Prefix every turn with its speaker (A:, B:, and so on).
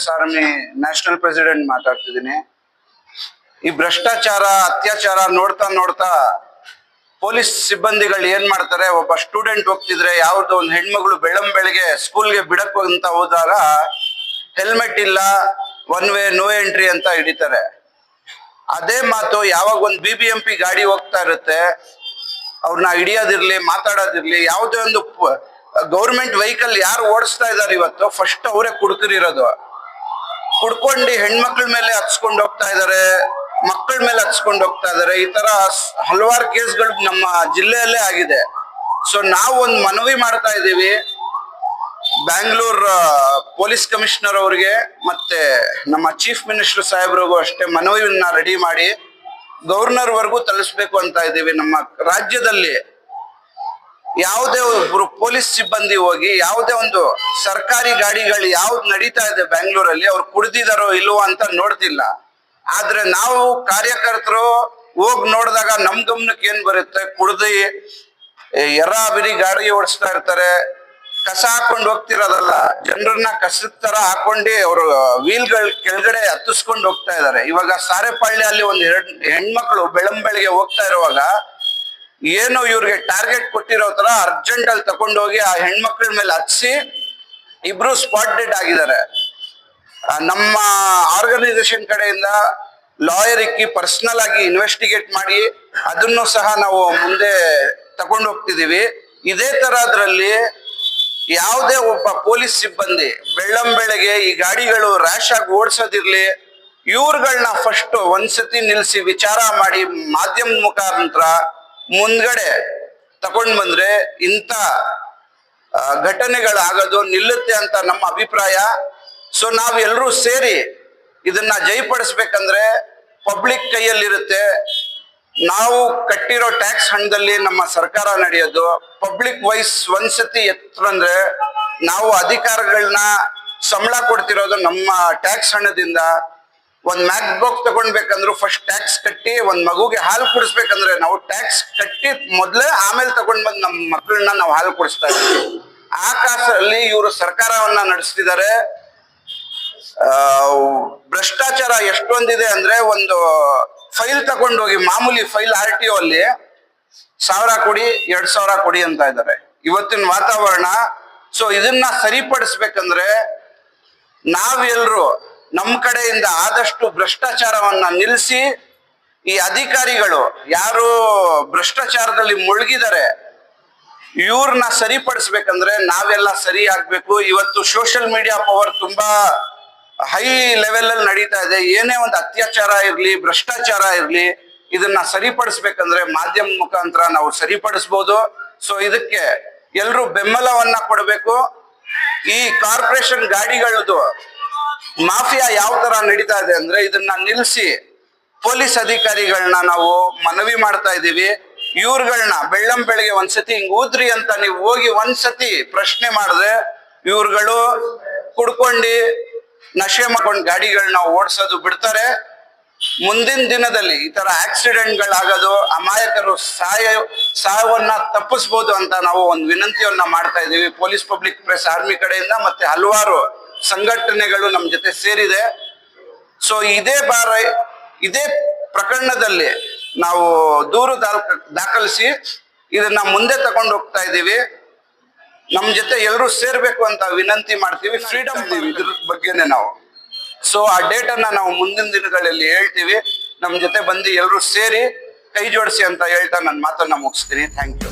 A: Press army national president ಮಾತಾಡ್ತಿದ್ದೀನಿ. ಈ ಭ್ರಷ್ಟಾಚಾರ, ಅತ್ಯಾಚಾರ ನೋಡ್ತಾ ನೋಡ್ತಾ ಪೊಲೀಸ್ ಸಿಬ್ಬಂದಿಗಳು ಏನ್ ಮಾಡ್ತಾರೆ, ಒಬ್ಬ ಸ್ಟೂಡೆಂಟ್ ಹೋಗ್ತಿದ್ರೆ ಯಾವ್ದೋ ಒಂದು ಹೆಣ್ಮಗಳು ಬೆಳಂ ಬೆಳಗ್ಗೆ ಸ್ಕೂಲ್ಗೆ ಬಿಡಕ್ ಅಂತ ಹೋದಾಗ ಹೆಲ್ಮೆಟ್ ಇಲ್ಲ, ಒನ್ ವೇ, ನೋ ಎಂಟ್ರಿ ಅಂತ ಹಿಡಿತಾರೆ. ಅದೇ ಮಾತು ಯಾವಾಗ ಒಂದು ಬಿ ಬಿ ಎಂ ಗಾಡಿ ಹೋಗ್ತಾ ಇರುತ್ತೆ ಅವ್ರನ್ನ ಹಿಡಿಯೋದಿರ್ಲಿ, ಮಾತಾಡೋದಿರ್ಲಿ, ಯಾವುದೇ ಒಂದು ಗೌರ್ಮೆಂಟ್ ವೆಹಿಕಲ್ ಯಾರು ಓಡಿಸ್ತಾ ಇದಾರೆ ಇವತ್ತು, ಫಸ್ಟ್ ಅವರೇ ಕುಡ್ಕರಿರೋದು ಕುಡ್ಕೊಂಡು ಹೆಣ್ಮಕ್ಳ ಮೇಲೆ ಹಚ್ಕೊಂಡು ಹೋಗ್ತಾ ಇದಾರೆ ಮಕ್ಕಳ ಮೇಲೆ ಹಚ್ಕೊಂಡು ಹೋಗ್ತಾ ಇದಾರೆ. ಈ ತರ ಹಲವಾರು ಕೇಸ್ಗಳು ನಮ್ಮ ಜಿಲ್ಲೆಯಲ್ಲೇ ಆಗಿದೆ. ಸೊ ನಾವು ಒಂದು ಮನವಿ ಮಾಡ್ತಾ ಇದ್ದೀವಿ. ಬ್ಯಾಂಗ್ಳೂರ್ ಪೊಲೀಸ್ ಕಮಿಷನರ್ ಅವ್ರಿಗೆ ಮತ್ತೆ ನಮ್ಮ ಚೀಫ್ ಮಿನಿಸ್ಟರ್ ಸಾಹೇಬ್ರಿಗೂ ಅಷ್ಟೇ ಮನವಿಯನ್ನ ರೆಡಿ ಮಾಡಿ ಗವರ್ನರ್ ವರ್ಗೂ ತಲುಪಿಸ್ಬೇಕು ಅಂತ ಇದ್ದೀವಿ ನಮ್ಮ ರಾಜ್ಯದಲ್ಲಿ. ಯಾವುದೇ ಒಬ್ರು ಪೊಲೀಸ್ ಸಿಬ್ಬಂದಿ ಹೋಗಿ, ಯಾವುದೇ ಒಂದು ಸರ್ಕಾರಿ ಗಾಡಿಗಳು ಯಾವ್ದು ನಡೀತಾ ಇದೆ ಬೆಂಗಳೂರಲ್ಲಿ, ಅವ್ರು ಕುಡ್ದಿದಾರೋ ಇಲ್ವೋ ಅಂತ ನೋಡ್ತಿಲ್ಲ. ಆದ್ರೆ ನಾವು ಕಾರ್ಯಕರ್ತರು ಹೋಗಿ ನೋಡಿದಾಗ ನಮ್ ಗಮನಕ್ಕೆ ಏನ್ ಬರುತ್ತೆ? ಕುಡ್ದಿ ಎರ ಬಿರಿ ಗಾಡಿ ಓಡಿಸ್ತಾ ಇರ್ತಾರೆ. ಕಸ ಹಾಕೊಂಡು ಹೋಗ್ತಿರೋದಲ್ಲ, ಜನರನ್ನ ಕಸದ ತರ ಹಾಕೊಂಡು ಅವರು ವೀಲ್ಗಳ ಕೆಳಗಡೆ ಹತ್ತಿಸ್ಕೊಂಡು ಹೋಗ್ತಾ ಇದಾರೆ. ಇವಾಗ ಸಾರೆಪಾಳ್ಯ ಅಲ್ಲಿ ಒಂದ್ ಎರಡ್ ಹೆಣ್ಮಕ್ಳು ಬೆಳಂಬೆಳಿಗ್ಗೆ ಹೋಗ್ತಾ ಇರುವಾಗ ಏನು ಇವ್ರಿಗೆ ಟಾರ್ಗೆಟ್ ಕೊಟ್ಟಿರೋ ತರ ಅರ್ಜೆಂಟ್ ಅಲ್ಲಿ ತಕೊಂಡೋಗಿ ಆ ಹೆಣ್ಮಕ್ಳ ಮೇಲೆ ಹಚ್ಚಿ ಇಬ್ರು ಸ್ಪಾಟ್ ಡೆಡ್ ಆಗಿದ್ದಾರೆ ನಮ್ಮ ಆರ್ಗನೈಸೇಷನ್ ಕಡೆಯಿಂದ ಲಾಯರ್ ಇಕ್ಕಿ ಪರ್ಸನಲ್ ಆಗಿ ಇನ್ವೆಸ್ಟಿಗೇಟ್ ಮಾಡಿ ಅದನ್ನು ಸಹ ನಾವು ಮುಂದೆ ತಗೊಂಡು ಹೋಗ್ತಿದೀವಿ ಇದೇ ತರದ್ರಲ್ಲಿ ಯಾವುದೇ ಒಬ್ಬ ಪೊಲೀಸ್ ಸಿಬ್ಬಂದಿ ಬೆಳ್ಳಂ ಬೆಳಗ್ಗೆ ಈ ಗಾಡಿಗಳು ರ್ಯಾಶ್ ಆಗಿ ಓಡಿಸೋದಿರ್ಲಿ ಇವ್ರುಗಳನ್ನ ಫಸ್ಟ್ ಒಂದ್ಸತಿ ನಿಲ್ಸಿ ವಿಚಾರ ಮಾಡಿ ಮಾಧ್ಯಮ ಮುಖಾಂತರ ಮುಂದ್ಗಡೆ ತಗೊಂಡ್ ಬಂದ್ರೆ ಇಂಥ ಘಟನೆಗಳಾಗೋದು ನಿಲ್ಲುತ್ತೆ ಅಂತ ನಮ್ಮ ಅಭಿಪ್ರಾಯ. ಸೊ ನಾವೆಲ್ಲರೂ ಸೇರಿ ಇದನ್ನ ಜಯಪಡಿಸ್ಬೇಕಂದ್ರೆ ಪಬ್ಲಿಕ್ ಕೈಯಲ್ಲಿರುತ್ತೆ. ನಾವು ಕಟ್ಟಿರೋ ಟ್ಯಾಕ್ಸ್ ಹಣದಲ್ಲಿ ನಮ್ಮ ಸರ್ಕಾರ ನಡೆಯೋದು. ಪಬ್ಲಿಕ್ ವೈಸ್ ಒಂದ್ಸತಿ ಎತ್ತಂದ್ರೆ ನಾವು ಅಧಿಕಾರಗಳನ್ನ ಸಂಬಳ ಕೊಡ್ತಿರೋದು ನಮ್ಮ ಟ್ಯಾಕ್ಸ್ ಹಣದಿಂದ. ಒಂದ್ ಮ್ಯಾಕ್ ಬುಕ್ ತಗೊಂಡ್ಬೇಕಂದ್ರು ಫಸ್ಟ್ ಟ್ಯಾಕ್ಸ್ ಕಟ್ಟಿ, ಒಂದ್ ಮಗುಗೆ ಹಾಲು ಕುಡಿಸ್ಬೇಕಂದ್ರೆ ನಾವು ಟ್ಯಾಕ್ಸ್ ಕಟ್ಟಿ ಮೊದ್ಲೇ ಆಮೇಲೆ ತಗೊಂಡ್ ಬಂದು ನಮ್ಮ ಮಕ್ಕಳನ್ನ ನಾವು ಹಾಲು ಕುಡಿಸ್ತಾ ಇದ್ದೀವಿ ಆ ಕಾಸಲ್ಲಿ ಇವರು ಸರ್ಕಾರವನ್ನ ನಡೆಸ್ತಿದ್ದಾರೆ ಭ್ರಷ್ಟಾಚಾರ ಎಷ್ಟೊಂದಿದೆ ಅಂದ್ರೆ ಒಂದು ಫೈಲ್ ತಗೊಂಡೋಗಿ, ಮಾಮೂಲಿ ಫೈಲ್ ಆರ್ ಟಿ ಅಲ್ಲಿ ಸಾವಿರ ಕೊಡಿ, ಎರಡ್ ಸಾವಿರ ಕೊಡಿ ಅಂತ ಇದ್ದಾರೆ ಇವತ್ತಿನ ವಾತಾವರಣ ಸೊ ಇದನ್ನ ಸರಿಪಡಿಸ್ಬೇಕಂದ್ರೆ ನಾವೆಲ್ಲರೂ ನಮ್ಮ ಕಡೆಯಿಂದ ಆದಷ್ಟು ಭ್ರಷ್ಟಾಚಾರವನ್ನ ನಿಲ್ಲಿಸಿ ಈ ಅಧಿಕಾರಿಗಳು ಯಾರು ಭ್ರಷ್ಟಾಚಾರದಲ್ಲಿ ಮುಳುಗಿದ್ದಾರೆ ಇವ್ರನ್ನ ಸರಿಪಡಿಸ್ಬೇಕಂದ್ರೆ ನಾವೆಲ್ಲ ಸರಿ ಆಗ್ಬೇಕು. ಇವತ್ತು ಸೋಷಿಯಲ್ ಮೀಡಿಯಾ ಪವರ್ ತುಂಬಾ ಹೈ ಲೆವೆಲ್ ಅಲ್ಲಿ ನಡೀತಾ ಇದೆ. ಏನೇ ಒಂದು ಅತ್ಯಾಚಾರ ಇರಲಿ, ಭ್ರಷ್ಟಾಚಾರ ಇರಲಿ, ಇದನ್ನ ಸರಿಪಡಿಸ್ಬೇಕಂದ್ರೆ ಮಾಧ್ಯಮ ಮುಖಾಂತರ ನಾವು ಸರಿಪಡಿಸ್ಬೋದು. ಸೊ ಇದಕ್ಕೆ ಎಲ್ರು ಬೆಂಬಲವನ್ನ ಕೊಡಬೇಕು. ಈ ಕಾರ್ಪೊರೇಷನ್ ಗಾಡಿಗಳದು ಮಾಫಿಯಾ ಯಾವ ತರ ನಡೀತಾ ಇದೆ ಅಂದ್ರೆ ಇದನ್ನ ನಿಲ್ಲಿಸಿ ಪೊಲೀಸ್ ಅಧಿಕಾರಿಗಳನ್ನ ನಾವು ಮನವಿ ಮಾಡ್ತಾ ಇದ್ದೀವಿ. ಇವ್ರುಗಳನ್ನ ಬೆಳ್ಳಂ ಬೆಳಗ್ಗೆ ಒಂದ್ಸತಿ ಹಿಂಗ್ ಊದ್ರಿ ಅಂತ ನೀವು ಹೋಗಿ ಒಂದ್ಸತಿ ಪ್ರಶ್ನೆ ಮಾಡಿದ್ರೆ ಇವ್ರುಗಳು ಕುಡ್ಕೊಂಡು ನಶೆ ಮಾಡ್ಕೊಂಡು ಗಾಡಿಗಳನ್ನ ಓಡಿಸೋದು ಬಿಡ್ತಾರೆ. ಮುಂದಿನ ದಿನದಲ್ಲಿ ಈ ತರ ಆಕ್ಸಿಡೆಂಟ್ಗಳಾಗೋದು ಅಮಾಯಕರು ಸಾಯ, ಸಾವನ್ನ ತಪ್ಪಿಸ್ಬೋದು ಅಂತ ನಾವು ಒಂದು ವಿನಂತಿಯನ್ನ ಮಾಡ್ತಾ ಇದ್ದೀವಿ. ಪೊಲೀಸ್ ಪಬ್ಲಿಕ್ ಪ್ರೆಸ್ ಆರ್ಮಿ ಕಡೆಯಿಂದ ಮತ್ತೆ ಹಲವಾರು ಸಂಘಟನೆಗಳು ನಮ್ಮ ಜೊತೆ ಸೇರಿದೆ. ಸೊ ಇದೇ ಬಾರ, ಇದೇ ಪ್ರಕರಣದಲ್ಲಿ ನಾವು ದೂರು ದಾಖ ದಾಖಲಿಸಿ ಇದನ್ನ ಮುಂದೆ ತಗೊಂಡು ಹೋಗ್ತಾ ಇದ್ದೀವಿ. ನಮ್ಮ ಜೊತೆ ಎಲ್ಲರೂ ಸೇರ್ಬೇಕು ಅಂತ ವಿನಂತಿ ಮಾಡ್ತೀವಿ. ಫ್ರೀಡಮ್ ಇದ್ರ ಬಗ್ಗೆನೆ ನಾವು. ಸೊ ಆ ಡೇಟ್ ನಾವು ಮುಂದಿನ ದಿನಗಳಲ್ಲಿ ಹೇಳ್ತೀವಿ. ನಮ್ಮ ಜೊತೆ ಬಂದು ಎಲ್ಲರೂ ಸೇರಿ ಕೈ ಜೋಡಿಸಿ ಅಂತ ಹೇಳ್ತಾ ನನ್ನ ಮಾತನ್ನ ಮುಗಿಸ್ತೀನಿ. Thank you